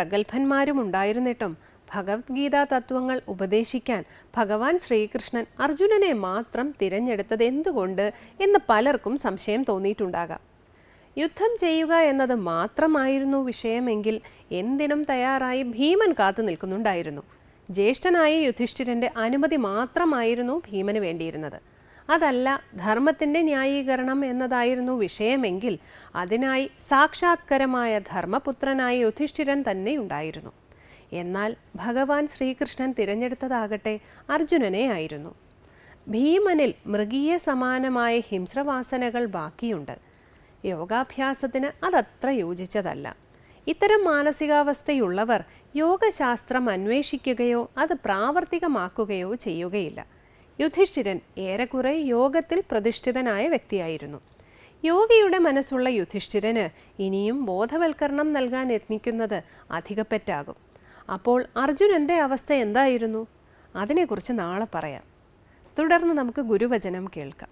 പ്രഗത്ഭന്മാരും ഉണ്ടായിരുന്നിട്ടും ഭഗവത്ഗീതാ തത്വങ്ങൾ ഉപദേശിക്കാൻ ഭഗവാൻ ശ്രീകൃഷ്ണൻ അർജുനനെ മാത്രം തിരഞ്ഞെടുത്തത് എന്തുകൊണ്ട് എന്ന് പലർക്കും സംശയം തോന്നിയിട്ടുണ്ടാകാം. യുദ്ധം ചെയ്യുക എന്നത് മാത്രമായിരുന്നു വിഷയമെങ്കിൽ എന്തിനും തയ്യാറായി ഭീമൻ കാത്തു നിൽക്കുന്നുണ്ടായിരുന്നു. ജ്യേഷ്ഠനായ യുധിഷ്ഠിരന്റെ അനുമതി മാത്രമായിരുന്നു ഭീമന് വേണ്ടിയിരുന്നത്. അതല്ല ധർമ്മത്തിന്റെ ന്യായീകരണം എന്നതായിരുന്നു വിഷയമെങ്കിൽ അതിനായി സാക്ഷാത്കരമായ ധർമ്മപുത്രനായ യുധിഷ്ഠിരൻ തന്നെ ഉണ്ടായിരുന്നു എന്നാൽ ഭഗവാൻ ശ്രീകൃഷ്ണൻ തിരഞ്ഞെടുത്തതാകട്ടെ അർജുനനെ ആയിരുന്നു. ഭീമനിൽ മൃഗീയ സമാനമായ ഹിംസ്രവാസനകൾ ബാക്കിയുണ്ട്. യോഗാഭ്യാസത്തിന് അതത്ര യോജിച്ചതല്ല. ഇത്തരം മാനസികാവസ്ഥയുള്ളവർ യോഗശാസ്ത്രം അന്വേഷിക്കുകയോ അത് പ്രാവർത്തികമാക്കുകയോ ചെയ്യുകയില്ല. യുധിഷ്ഠിരൻ ഏറെക്കുറെ യോഗത്തിൽ പ്രതിഷ്ഠിതനായ വ്യക്തിയായിരുന്നു. യോഗിയുടെ മനസ്സുള്ള യുധിഷ്ഠിരന് ഇനിയും ബോധവൽക്കരണം നൽകാൻ യത്നിക്കുന്നത് അധികപ്പറ്റാകും അപ്പോൾ അർജുനന്റെ അവസ്ഥ എന്തായിരുന്നു? അതിനെക്കുറിച്ച് നാളെ പറയാം. തുടർന്ന് നമുക്ക് ഗുരുവചനം കേൾക്കാം.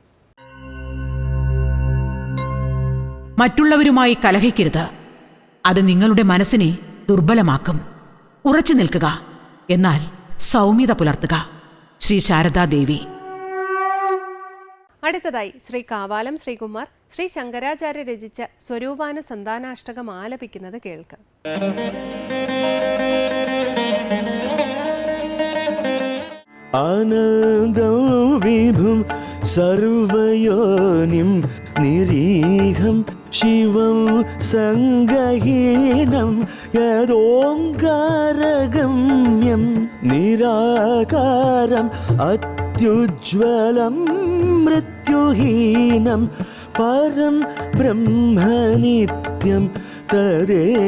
മറ്റുള്ളവരുമായി കലഹിക്കരുത്. അത് നിങ്ങളുടെ മനസ്സിനെ ദുർബലമാക്കും. ഉറച്ചു നിൽക്കുക. എന്നാൽ സൗമ്യത പുലർത്തുക. ശ്രീ ശാരദാദേവി അടുത്തതായി ശ്രീ കാവാലം ശ്രീകുമാർ ശ്രീ ശങ്കരാചാര്യ രചിച്ച സ്വരൂപാന സന്താനാഷ്ടകം ആലപിക്കുന്നത് കേൾക്കാം. ആനന്ദം വിഭും സർവയോനിം നിരീഹം ശിവം സംഗഹീനം യദോംകാരഗമ്യം നിരാകാരം അത്യുജ്വലം മൃത്യുഹീനം പരം ബ്രഹ്മനിത്യം തദേവാഹമസ്മി.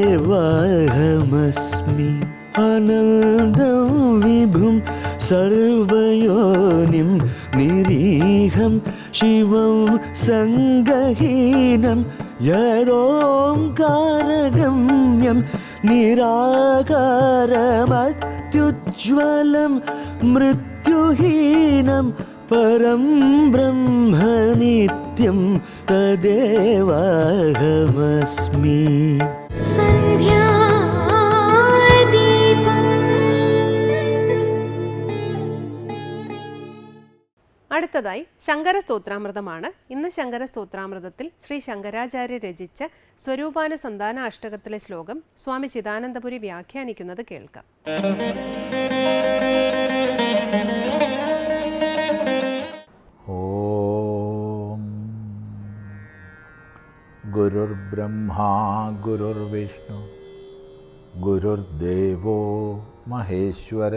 അനന്തം വിഭും സർവയോനിം നിരീഹം ശിവം സംഗഹീനം യദോംകാരഗമ്യം നിരാകാരമത്യുത് निराकारमत्युज्ज्वलं मृत्युहीनं परं ब्रह्म नित्यं तदेवाहमस्मि അടുത്തതായി ശങ്കര സ്തോത്രാമൃതമാണ് ഇന്ന് ശങ്കര സ്തോത്രാമൃതത്തിൽ ശ്രീ ശങ്കരാചാര്യ രചിച്ച സ്വരൂപാന സന്താന അഷ്ടകത്തിലെ ശ്ലോകം സ്വാമി ചിദാനന്ദപുരി വ്യാഖ്യാനിക്കുന്നത് കേൾക്കാം. ഓം. ഗുരുർ ബ്രഹ്മാ ഗുരുർ വിഷ്ണു മഹേശ്വര.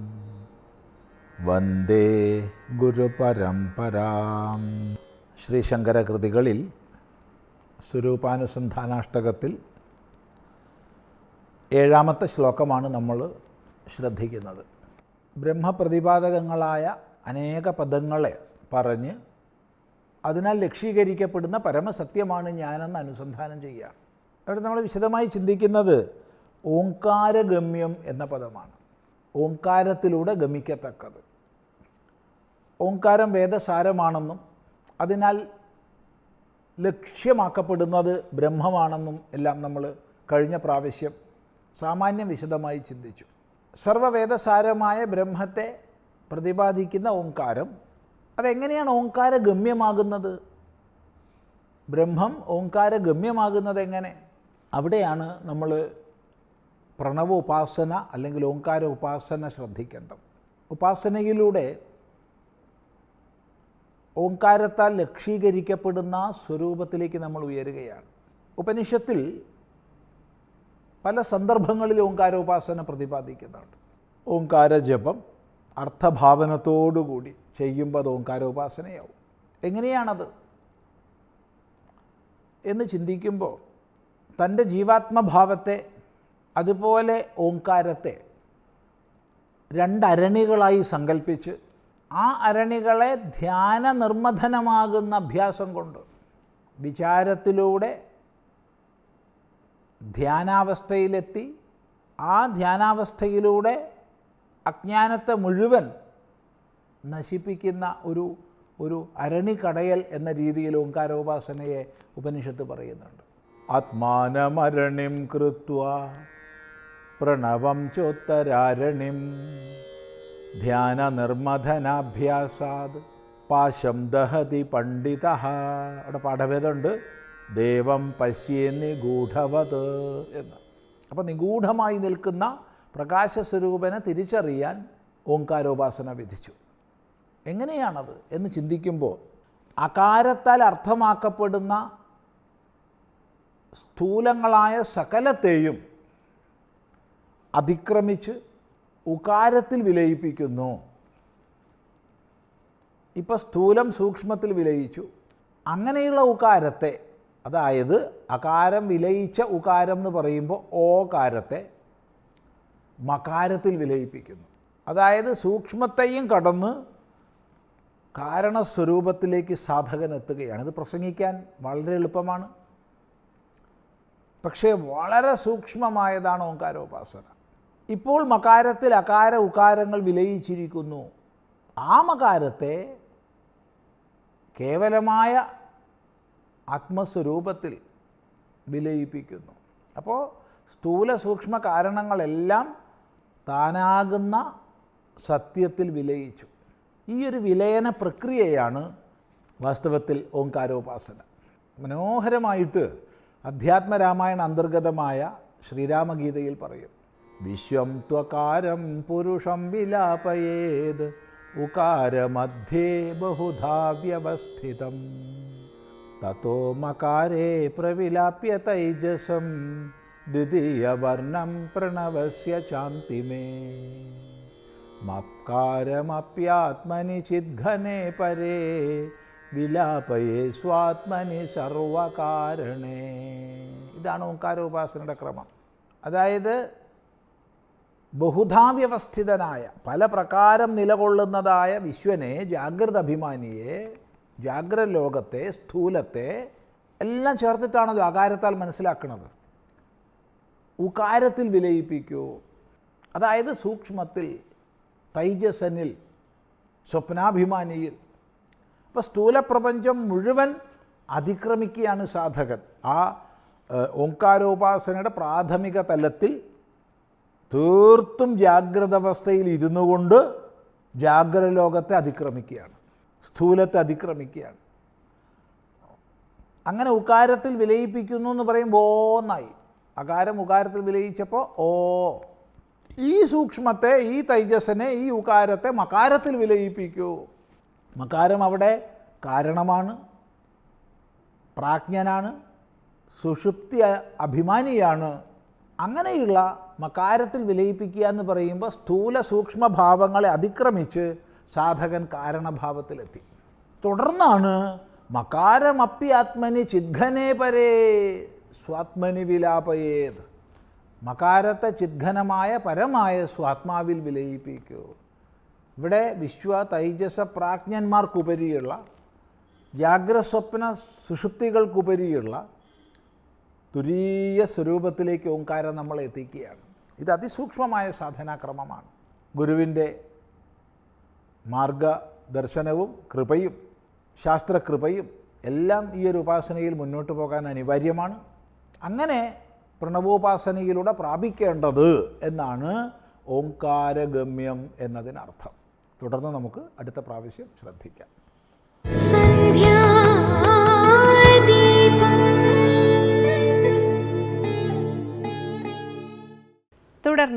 വന്ദേ ഗുരുപരംപരാം ശ്രീശങ്കര കൃതികളിൽ സ്വരൂപാനുസന്ധാനാഷ്ടകത്തിൽ ഏഴാമത്തെ ശ്ലോകമാണ് നമ്മൾ ശ്രദ്ധിക്കുന്നത്. ബ്രഹ്മപ്രതിപാദകങ്ങളായ അനേക പദങ്ങളെ പറഞ്ഞ് അതിനാൽ ലക്ഷീകരിക്കപ്പെടുന്ന പരമസത്യമാണ് ഞാനെന്ന് അനുസന്ധാനം ചെയ്യുകയാണ്. അവിടെ നമ്മൾ വിശദമായി ചിന്തിക്കുന്നത് ഓങ്കാരഗമ്യം എന്ന പദമാണ്. ഓങ്കാരത്തിലൂടെ ഗമിക്കത്തക്കത്. ഓങ്കാരം വേദസാരമാണെന്നും അതിനാൽ ലക്ഷ്യമാക്കപ്പെടുന്നത് ബ്രഹ്മമാണെന്നും എല്ലാം നമ്മൾ കഴിഞ്ഞ പ്രാവശ്യം സാമാന്യം വിശദമായി ചിന്തിച്ചു. സർവവേദസാരമായ ബ്രഹ്മത്തെ പ്രതിപാദിക്കുന്ന ഓങ്കാരം അതെങ്ങനെയാണ് ഓങ്കാര ഗമ്യമാകുന്നത് ബ്രഹ്മം ഓങ്കാര ഗമ്യമാകുന്നത് എങ്ങനെ അവിടെയാണ് നമ്മൾ പ്രണവ ഉപാസന അല്ലെങ്കിൽ ഓങ്കാര ഉപാസന ശ്രദ്ധിക്കേണ്ടത്. ഉപാസനയിലൂടെ ഓങ്കാരത്താൽ ലക്ഷീകരിക്കപ്പെടുന്ന സ്വരൂപത്തിലേക്ക് നമ്മൾ ഉയരുകയാണ്. ഉപനിഷത്തിൽ പല സന്ദർഭങ്ങളിൽ ഓംകാരോപാസന പ്രതിപാദിക്കുന്നുണ്ട്. ഓംകാര ജപം അർത്ഥഭാവനത്തോടുകൂടി ചെയ്യുമ്പോൾ അത് ഓങ്കാരോപാസനയാവും എങ്ങനെയാണത്? എന്ന് ചിന്തിക്കുമ്പോൾ തന്റെ ജീവാത്മഭാവത്തെ അതുപോലെ ഓങ്കാരത്തെ രണ്ടരണികളായി സങ്കല്പിച്ച് ആ അരണികളെ ധ്യാന നിർമ്മഥനമാകുന്ന അഭ്യാസം കൊണ്ട് വിചാരത്തിലൂടെ ധ്യാനാവസ്ഥയിലെത്തി ആ ധ്യാനാവസ്ഥയിലൂടെ അജ്ഞാനത്തെ മുഴുവൻ നശിപ്പിക്കുന്ന ഒരു ഒരു അരണിക്കടയൽ എന്ന രീതിയിൽ ഓങ്കാരോപാസനയെ ഉപനിഷത്ത് പറയുന്നുണ്ട്. ആത്മാനമരണിം കൃത്വ പ്രണവം ചോത്തരാരണിം. ധ്യാന നിർമ്മഥനാഭ്യാസാത് പാശം ദഹതി പണ്ഡിത. അവിടെ പാഠഭേദമുണ്ട്. ദേവം പശ്യേ നിഗൂഢവത് എന്ന്. അപ്പോൾ നിഗൂഢമായി നിൽക്കുന്ന പ്രകാശസ്വരൂപനെ തിരിച്ചറിയാൻ ഓങ്കാരോപാസന വിധിച്ചു. എങ്ങനെയാണത് എന്ന് ചിന്തിക്കുമ്പോൾ അകാരത്താൽ അർത്ഥമാക്കപ്പെടുന്ന സ്ഥൂലങ്ങളായ സകലത്തെയും അതിക്രമിച്ച് ഉകാരത്തിൽ വിലയിപ്പിക്കുന്നു. ഇപ്പോൾ സ്ഥൂലം സൂക്ഷ്മത്തിൽ വിലയിച്ചു. അങ്ങനെയുള്ള ഉകാരത്തെ അതായത് അകാരം വിലയിച്ച ഉകാരം എന്ന് പറയുമ്പോൾ ഓകാരത്തെ മകാരത്തിൽ വിലയിപ്പിക്കുന്നു. അതായത് സൂക്ഷ്മത്തെയും കടന്ന് കാരണസ്വരൂപത്തിലേക്ക് സാധകൻ എത്തുകയാണ്. ഇത് പ്രസംഗിക്കാൻ വളരെ എളുപ്പമാണ്. പക്ഷേ വളരെ സൂക്ഷ്മമായതാണ് ഓങ്കാരോപാസന. ഇപ്പോൾ മകാരത്തിൽ അകാര ഉകാരങ്ങൾ വിലയിച്ചിരിക്കുന്നു. ആ മകാരത്തെ കേവലമായ ആത്മസ്വരൂപത്തിൽ വിലയിപ്പിക്കുന്നു. അപ്പോൾ സ്ഥൂല സൂക്ഷ്മ കാരണങ്ങളെല്ലാം താനാകുന്ന സത്യത്തിൽ വിലയിച്ചു. ഈ ഒരു വിലയന പ്രക്രിയയാണ് വാസ്തവത്തിൽ ഓംകാരോപാസന. മനോഹരമായിട്ട് അധ്യാത്മരാമായണ അന്തർഗതമായ ശ്രീരാമഗീതയിൽ പറയും. വിശ്വം ത്വകാരം പുരുഷം വിലാപയേത് ഉകാരമധ്യേ ബഹുധാ വ്യവസ്ഥിതം. തത്തോ മകാരേ പ്രവിലാപ്യ തൈജസം ദ്വിതീയവർണം പ്രണവസ്യ ചാന്തിമേ മപ്കാരമപ്യാത്മനി ചിദ്ഘനെ പരേ വിലാപയേ സ്വാത്മനി സർവകാരണേ. ഇതാണ് ഓംകാരോപാസനയുടെ ക്രമം. അതായത് ബഹുധാ വ്യവസ്ഥിതനായ പല പ്രകാരം നിലകൊള്ളുന്നതായ വിശ്വനെ ജാഗ്രത അഭിമാനിയെ ജാഗ്രത ലോകത്തെ സ്ഥൂലത്തെ എല്ലാം ചേർത്തിട്ടാണത് ആകാരത്താൽ മനസ്സിലാക്കുന്നത് ഉകാരത്തിൽ വിലയിപ്പിക്കൂ. അതായത് സൂക്ഷ്മത്തിൽ തൈജസനിൽ സ്വപ്നാഭിമാനിയിൽ. അപ്പോൾ സ്ഥൂലപ്രപഞ്ചം മുഴുവൻ അതിക്രമിക്കുകയാണ് സാധകൻ. ആ ഓങ്കാരോപാസനയുടെ പ്രാഥമിക തലത്തിൽ തീർത്തും ജാഗ്രത അവസ്ഥയിൽ ഇരുന്നു കൊണ്ട് ജാഗ്രത ലോകത്തെ അതിക്രമിക്കുകയാണ്. സ്ഥൂലത്തെ അതിക്രമിക്കുകയാണ്. അങ്ങനെ ഉകാരത്തിൽ വിലയിപ്പിക്കുന്നു എന്ന് പറയുമ്പോൾ ഓന്നായി അകാരം ഉകാരത്തിൽ വിലയിച്ചപ്പോൾ ഓ. ഈ സൂക്ഷ്മത്തെ ഈ തൈജസ്സിനെ ഈ ഉകാരത്തെ മകാരത്തിൽ വിലയിപ്പിക്കൂ. മകാരം അവിടെ കാരണമാണ് പ്രാജ്ഞനാണ് സുഷുപ്തി അഭിമാനിയാണ്. അങ്ങനെയുള്ള മകാരത്തിൽ വിലയിപ്പിക്കുക എന്ന് പറയുമ്പോൾ സ്ഥൂല സൂക്ഷ്മഭാവങ്ങളെ അതിക്രമിച്ച് സാധകൻ കാരണഭാവത്തിലെത്തി. തുടർന്നാണ് മകാരമപ്യാത്മനി ചിദ്ഘനേ പരേ സ്വാത്മനി വിലാപയേത്. മകാരത്തെ ചിദ്ഘനമായ പരമായ സ്വാത്മാവിൽ വിലയിപ്പിക്കൂ. ഇവിടെ വിശ്വ തൈജസ പ്രാജ്ഞന്മാർക്കുപരിയുള്ള ജാഗ്രസ്വപ്ന സുഷുപ്തികൾക്കുപരിയുള്ള തുരീയ സ്വരൂപത്തിലേക്ക് ഓങ്കാരം നമ്മൾ എത്തിക്കുകയാണ്. ഇത് അതിസൂക്ഷ്മമായ സാധനാക്രമമാണ്. ഗുരുവിന്റെ മാർഗദർശനവും കൃപയും ശാസ്ത്രകൃപയും എല്ലാം ഈ ഒരു ഉപാസനയിൽ മുന്നോട്ട് പോകാൻ അനിവാര്യമാണ്. അങ്ങനെ പ്രണവോപാസനയിലൂടെ പ്രാപിക്കേണ്ടത് എന്നാണ് ഓങ്കാരഗമ്യം എന്നതിനർത്ഥം. തുടർന്ന് നമുക്ക് അടുത്ത പ്രാവശ്യം ശ്രദ്ധിക്കാം.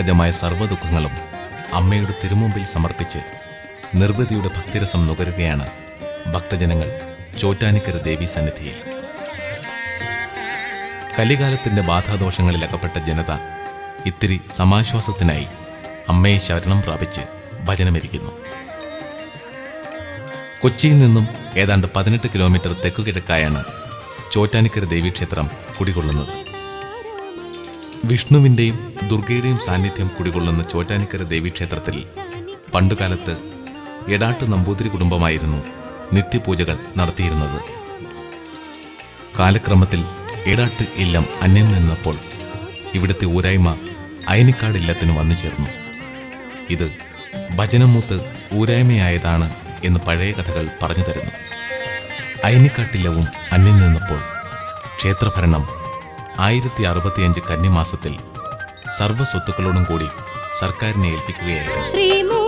മനുഷ്യസഹജമായ സർവദുഃഖങ്ങളും അമ്മയുടെ തിരുമുമ്പിൽ സമർപ്പിച്ച് നിർവൃതിയുടെ ഭക്തിരസം നുകരുകയാണ് ഭക്തജനങ്ങൾ ചോറ്റാനിക്കര ദേവി സന്നിധിയിൽ. കലികാലത്തിന്റെ ബാധാദോഷങ്ങളിൽ അകപ്പെട്ട ജനത ഇത്തിരി സമാശ്വാസത്തിനായി അമ്മയെ ശരണം പ്രാപിച്ച് ഭജനമിരിക്കുന്നു. കൊച്ചിയിൽ നിന്നും ഏതാണ്ട് പതിനെട്ട് കിലോമീറ്റർ തെക്കുകിഴക്കായാണ് ചോറ്റാനിക്കര ദേവീക്ഷേത്രം കുടികൊള്ളുന്നത്. വിഷ്ണുവിന്റെയും ദുർഗയുടെയും സാന്നിധ്യം കുടികൊള്ളുന്ന ചോറ്റാനിക്കര ദേവീക്ഷേത്രത്തിൽ പണ്ടുകാലത്ത് എടാട്ട് നമ്പൂതിരി കുടുംബമായിരുന്നു നിത്യപൂജകൾ നടത്തിയിരുന്നത്. കാലക്രമത്തിൽ എടാട്ട് ഇല്ലം അന്യം നിന്നപ്പോൾ ഇവിടുത്തെ ഊരായ്മ അയനിക്കാട് ഇല്ലത്തിന് വന്നു ചേർന്നു. ഇത് ഭജനമൂത്ത് ഊരായ്മയായതാണ് എന്ന് പഴയ കഥകൾ പറഞ്ഞു തരുന്നു. അയനിക്കാട്ടില്ലവും അന്യം നിന്നപ്പോൾ ക്ഷേത്രഭരണം ആയിരത്തി അറുപത്തിയഞ്ച് കന്നിമാസത്തിൽ സർവസ്വത്തുക്കളോടും കൂടി സർക്കാരിനെ ഏൽപ്പിക്കുകയായിരുന്നു.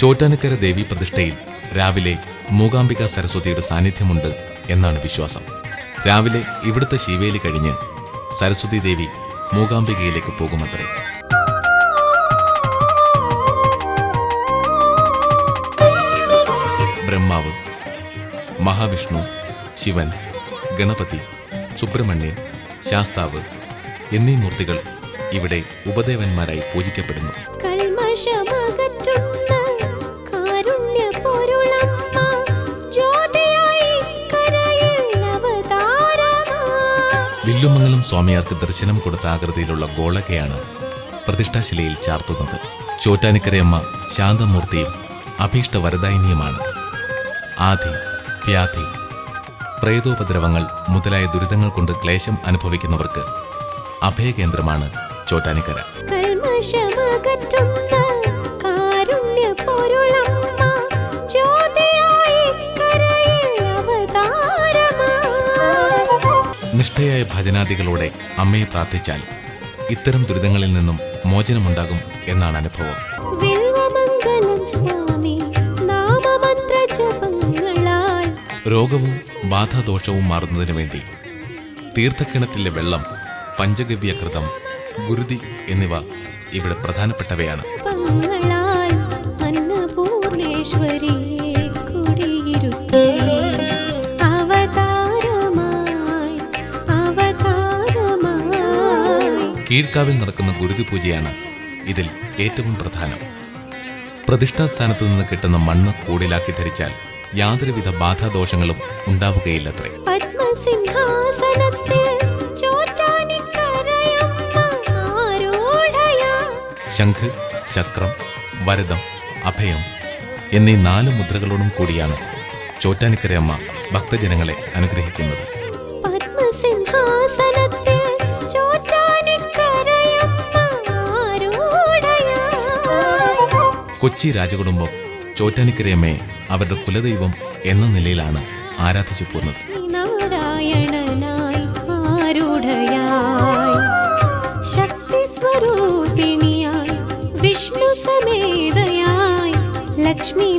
ചോറ്റാനിക്കര ദേവി പ്രതിഷ്ഠയിൽ രാവിലെ മൂകാംബിക സരസ്വതിയുടെ സാന്നിധ്യമുണ്ട് എന്നാണ് വിശ്വാസം. രാവിലെ ഇവിടുത്തെ ശിവേലി കഴിഞ്ഞ് സരസ്വതി ദേവി മൂകാംബികയിലേക്ക് പോകുമത്രേ. ബ്രഹ്മാവ് മഹാവിഷ്ണു ശിവൻ ഗണപതി സുബ്രഹ്മണ്യൻ ശാസ്താവ് എന്നീ മൂർത്തികൾ ഇവിടെ ഉപദേവന്മാരായി പൂജിക്കപ്പെടുന്നു. വില്ലുമംഗലം സ്വാമിയാർക്ക് ദർശനം കൊടുത്ത ആകൃതിയിലുള്ള ഗോളകയാണ് പ്രതിഷ്ഠാശിലയിൽ ചാർത്തുന്നത്. ചോറ്റാനിക്കരയമ്മ ശാന്തമൂർത്തിയും അഭീഷ്ട വരദായിനിയുമാണ് ആധി വ്യാധി പ്രേതോപദ്രവങ്ങൾ മുതലായ ദുരിതങ്ങൾ കൊണ്ട് ക്ലേശം അനുഭവിക്കുന്നവർക്ക് അഭയകേന്ദ്രമാണ് ചോറ്റാനിക്കര. കൽമഷമകറ്റുന്ന നിഷ്ഠയായ ഭജനാദികളോടെ അമ്മയെ പ്രാർത്ഥിച്ചാൽ ഇത്തരം ദുരിതങ്ങളിൽ നിന്നും മോചനമുണ്ടാകും എന്നാണ് അനുഭവം. രോഗവും ബാധാദോഷവും മാറുന്നതിനു വേണ്ടി തീർത്ഥക്കിണറ്റിലെ വെള്ളം പഞ്ചഗവ്യകൃതം ഗുരുതി എന്നിവ ഇവിടെ പ്രധാനപ്പെട്ടവയാണ്. ജപങ്ങളാൽ കീഴ്ക്കാവിൽ നടക്കുന്ന ഗുരുതി പൂജയാണ് ഇതിൽ ഏറ്റവും പ്രധാനം. പ്രതിഷ്ഠാസ്ഥാനത്ത് നിന്ന് കിട്ടുന്ന മണ്ണ് കൂടിലാക്കി ധരിച്ചാൽ യാതൊരുവിധ ബാധാദോഷങ്ങളും ഉണ്ടാവുകയില്ലത്രേ. ശംഖ് ചക്രം വരദം അഭയം എന്നീ നാല് മുദ്രകളോടും കൂടിയാണ് ചോറ്റാനിക്കരയമ്മ ഭക്തജനങ്ങളെ അനുഗ്രഹിക്കുന്നത്. കൊച്ചി രാജകുടുംബം ചോറ്റാനിക്കരയമ്മയെ അവരുടെ കുലദൈവം എന്ന നിലയിലാണ് ആരാധിച്ചു പോകുന്നത്. ലക്ഷ്മി നാ ശക്തി സ്വരൂപിണിയായി വിഷ്ണു സമേതയായി ലക്ഷ്മി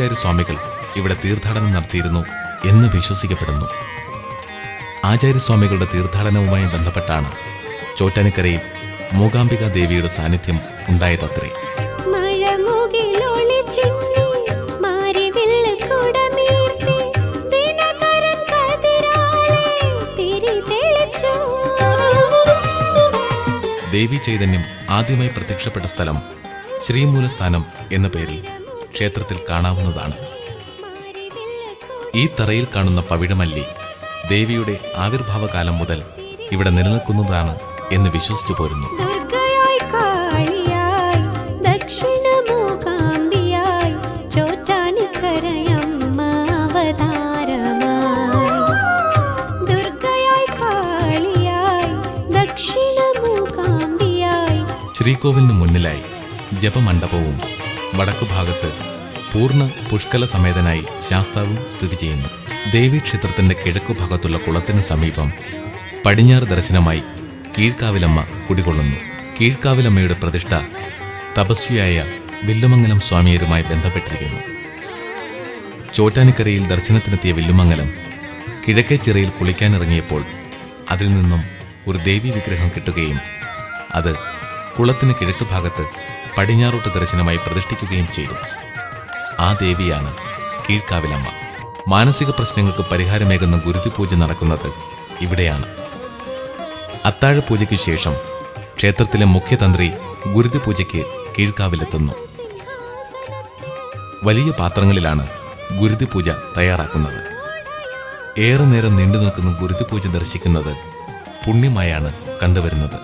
ശങ്കരാചാര്യ സ്വാമികൾ ഇവിടെ തീർത്ഥാടനം നടത്തിയിരുന്നു എന്ന് വിശ്വസിക്കപ്പെടുന്നു. ആചാര്യസ്വാമികളുടെ തീർത്ഥാടനവുമായി ബന്ധപ്പെട്ടാണ് ചോറ്റാനിക്കരയിൽ മൂകാംബിക ദേവിയുടെ സാന്നിധ്യം ഉണ്ടായതത്രേ. ദേവി ചൈതന്യം ആദ്യമായി പ്രത്യക്ഷപ്പെട്ട സ്ഥലം ശ്രീമൂലസ്ഥാനം എന്ന പേരിൽ. ക്ഷേത്രത്തിൽ കാണാവുന്നതാണ്. ഈ തറയിൽ കാണുന്ന പവിഴമല്ലി ദേവിയുടെ ആവിർഭാവകാലം മുതൽ ഇവിടെ നിലനിൽക്കുന്നതാണ് എന്ന് വിശ്വസിച്ചു പോരുന്നു. ശ്രീകോവിലിന് മുന്നിലായി ജപമണ്ഡപവും വടക്കുഭാഗത്ത് പൂർണ പുഷ്കല സമേതനായി ശാസ്താവും സ്ഥിതി ചെയ്യുന്നു. ദേവീക്ഷേത്രത്തിന്റെ കിഴക്കുഭാഗത്തുള്ള കുളത്തിന് സമീപം പടിഞ്ഞാറ് ദർശനമായി കീഴ്ക്കാവിലമ്മ കുടികൊള്ളുന്നു. കീഴ്ക്കാവിലമ്മയുടെ പ്രതിഷ്ഠ തപസ്വിയായ വില്ലുമംഗലം സ്വാമിയരുമായി ബന്ധപ്പെട്ടിരിക്കുന്നു. ചോറ്റാനിക്കരയിൽ ദർശനത്തിനെത്തിയ വില്ലുമംഗലം കിഴക്കേ ചിറയിൽ കുളിക്കാനിറങ്ങിയപ്പോൾ അതിൽ നിന്നും ഒരു ദേവി വിഗ്രഹം കിട്ടുകയും അത് കുളത്തിന് കിഴക്ക് ഭാഗത്ത് പടിഞ്ഞാറോട്ട് ദർശനമായി പ്രതിഷ്ഠിക്കുകയും ചെയ്തു. ആ ദേവിയാണ് കീഴ്ക്കാവിലമ്മ. മാനസിക പ്രശ്നങ്ങൾക്ക് പരിഹാരമേകുന്ന ഗുരുതി പൂജ നടക്കുന്നത് ഇവിടെയാണ്. അത്താഴ പൂജയ്ക്ക് ശേഷം ക്ഷേത്രത്തിലെ മുഖ്യതന്ത്രി ഗുരുതി പൂജയ്ക്ക് കീഴ്ക്കാവിലെത്തുന്നു. വലിയ പാത്രങ്ങളിലാണ് ഗുരുതി പൂജ തയ്യാറാക്കുന്നത്. ഏറെ നേരം നീണ്ടു നിൽക്കുന്ന ഗുരുതി പൂജ ദർശിക്കുന്നത് പുണ്യമായാണ് കണ്ടുവരുന്നത്.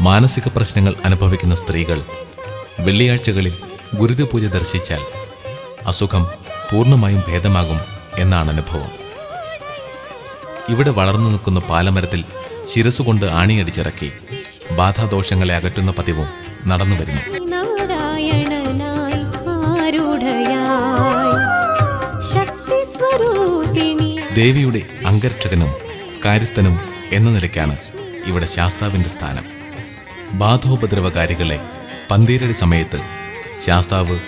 മാനസിക പ്രശ്നങ്ങൾ അനുഭവിക്കുന്ന സ്ത്രീകൾ വെള്ളിയാഴ്ചകളിൽ ഗുരുതി പൂജ ദർശിച്ചാൽ അസുഖം പൂർണമായും ഭേദമാകും എന്നാണ് അനുഭവം. ഇവിടെ വളർന്നു നിൽക്കുന്ന പാലമരത്തിൽ ശിരസുകൊണ്ട് ആണിയടിച്ചിറക്കി ബാധാദോഷങ്ങളെ അകറ്റുന്ന പതിവും നടന്നു വരുന്നു. ദേവിയുടെ അംഗരക്ഷകനും കാര്യസ്ഥനും എന്ന നിലയ്ക്കാണ് ഇവിടെ ശാസ്താവിന്റെ സ്ഥാനം. ബാധോപദ്രവകാരികളെ പന്തീരടി സമയത്ത് ശാസ്താവ്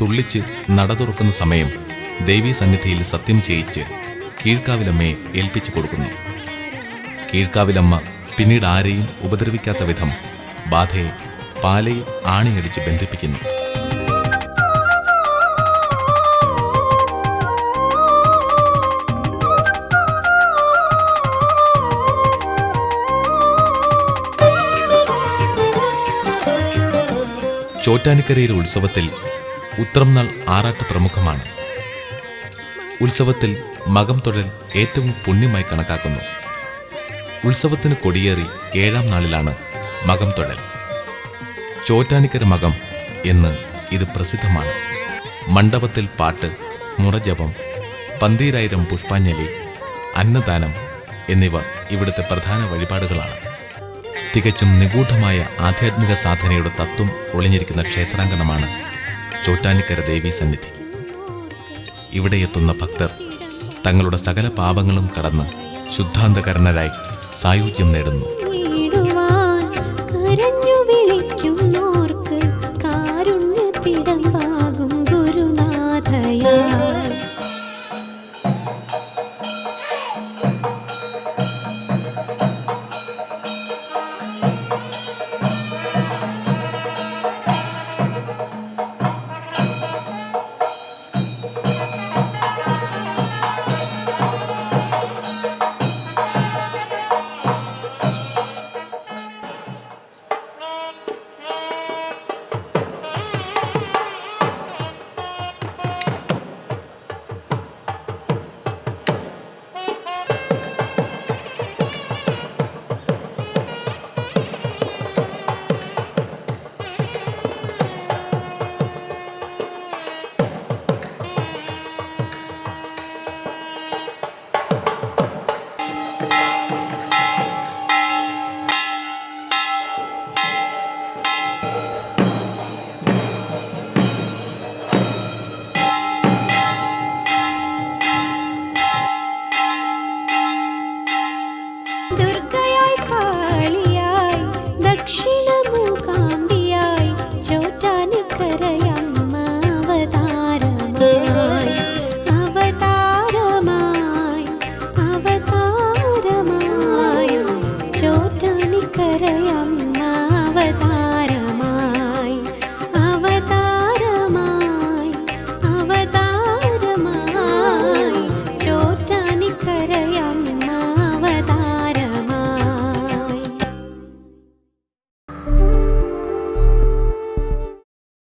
തുള്ളിച്ച് നട തുറക്കുന്ന സമയം ദേവീ സന്നിധിയിൽ സത്യം ചെയ്യിച്ച് കീഴ്ക്കാവിലമ്മയെ ഏൽപ്പിച്ചു കൊടുക്കുന്നു. കീഴ്ക്കാവിലമ്മ പിന്നീട് ആരെയും ഉപദ്രവിക്കാത്ത വിധം ബാധയെ പാലയിൽ ആണിയടിച്ച് ബന്ധിപ്പിക്കുന്നു. ചോറ്റാനിക്കരയിലെ ഉത്സവത്തിൽ ഉത്രം നാൾ ആറാട്ട് പ്രമുഖമാണ്. ഉത്സവത്തിൽ മകം തൊഴൽ ഏറ്റവും പുണ്യമായി കണക്കാക്കുന്നു. ഉത്സവത്തിന് കൊടിയേറി ഏഴാം നാളിലാണ് മകം തൊഴൽ. ചോറ്റാനിക്കര മകം എന്ന് ഇത് പ്രസിദ്ധമാണ്. മണ്ഡപത്തിൽ പാട്ട് മുറജപം പന്തീരായിരം പുഷ്പാഞ്ജലി അന്നദാനം എന്നിവ ഇവിടുത്തെ പ്രധാന വഴിപാടുകളാണ്. തികച്ചും നിഗൂഢമായ ആധ്യാത്മിക സാധനയുടെ തത്വം ഒളിഞ്ഞിരിക്കുന്ന ക്ഷേത്രാങ്കണമാണ് ചോറ്റാനിക്കര ദേവി സന്നിധി. ഇവിടെ എത്തുന്ന ഭക്തർ തങ്ങളുടെ സകല പാപങ്ങളും കടന്ന് ശുദ്ധാന്തകരണരായി സായുജ്യം നേടുന്നു.